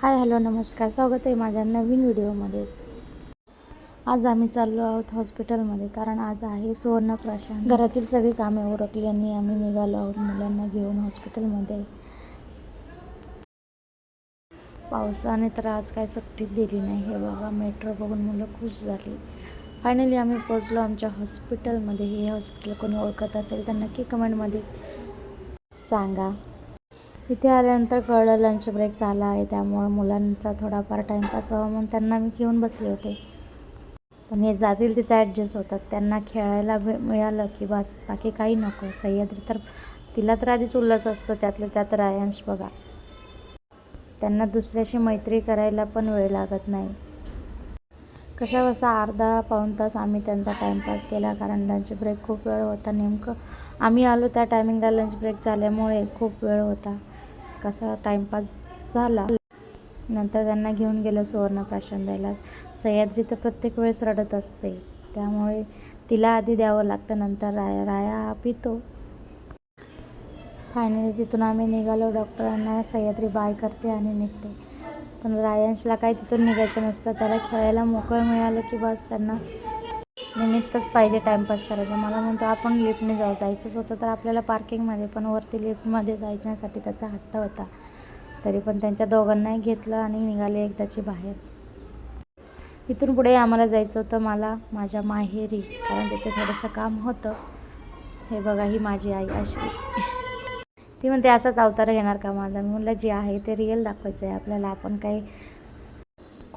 Hi hello नमस्कार. स्वागत आहे माझ्या नवीन व्हिडिओमध्ये. आज आम्ही चाललो आहोत हॉस्पिटलमध्ये कारण आज आहे सुवर्णप्राशन घरातील सगळी कामे ओरखली आणि आम्ही निघालो आहोत मुलांना घेऊन हॉस्पिटलमध्ये. पावसाने तर आज काय सुट्टी दिली नाही. हे बघा मेट्रो बघून मुलं खुश झाली. फायनली आम्ही पोचलो आमच्या हॉस्पिटलमध्ये. हे हॉस्पिटल कोणी ओळखत असेल तर नक्की कमेंटमध्ये सांगा. इथे आल्यानंतर कळलं लंच ब्रेक झाला आहे त्यामुळं मुलांचा थोडाफार टाईमपास व्हावा म्हणून त्यांना मी घेऊन बसले होते. पण हे जातील तिथे ॲडजस्ट होतात. त्यांना खेळायला भे- मिळालं की बस बाकी काही नको. सह्याद्री तर तिला तर आधीच उल्हास असतो त्यातलं त्यात रायांश बघा. त्यांना दुसऱ्याशी मैत्री करायला पण वेळ लागत नाही. कसा बसा अर्धा पाऊण तास आम्ही त्यांचा टाईमपास केला कारण लंच ब्रेक खूप वेळ होता नेमकं. आम्ही आलो त्या टायमिंगला लंच ब्रेक झाल्यामुळे खूप वेळ होता. कसा टाईमपास झाला. नंतर त्यांना घेऊन गेलो सुवर्णप्राशन द्यायला. सह्याद्री तर प्रत्येक वेळेस रडत असते. त्यामुळे तिला आधी द्यावं लागतं नंतर राया राया हा पितो. फायनली तिथून आम्ही निघालो. डॉक्टरांना सह्याद्री बाय करते आणि निघते. पण रायांशला काही तिथून निघायचं नसतं. त्याला खेळायला मोकळं मिळालं की बस त्यांना निमित्तच पाहिजे टाईमपास करायचं. मला म्हणतो आपण लिफ्टने जाऊ जायचंच होतं तर आपल्याला पार्किंगमध्ये पण वरती लिफ्टमध्ये जायण्यासाठी त्याचा हट्ट होता. तरी पण त्यांच्या दोघांनाही घेतलं आणि निघाले एकदाची बाहेर. इथून पुढे आम्हाला जायचं होतं मला माझ्या माहेरी कारण तिथे थोडंसं काम होतं. हे बघा ही माझी आई अशी. ती म्हणते असाच अवतार घेणार का माझा? मी म्हणलं जे आहे ते रिअल दाखवायचं आहे आपल्याला. आपण काही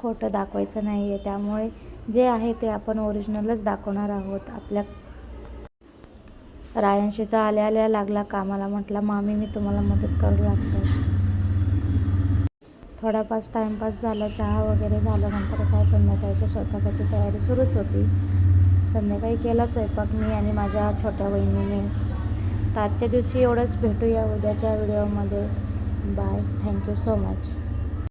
खोटं दाखवायचं नाही आहे त्यामुळे जे आहे ते आपण ओरिजिनलच दाखवणार आहोत. आपल्या रायांशी तर आल्या आल्या लागला कामाला. म्हटला मामी मी तुम्हाला मदत करू लागतो. थोडापास टाईमपास झाला. चहा वगैरे झाल्यानंतर काय संध्याकाळच्या स्वयंपाकाची तयारी सुरूच होती. संध्याकाळी केला स्वयंपाक मी आणि माझ्या छोट्या बहिणीने तर आजच्या दिवशी एवढंच. भेटूया उद्याच्या व्हिडिओमध्ये बाय थँक्यू सो मच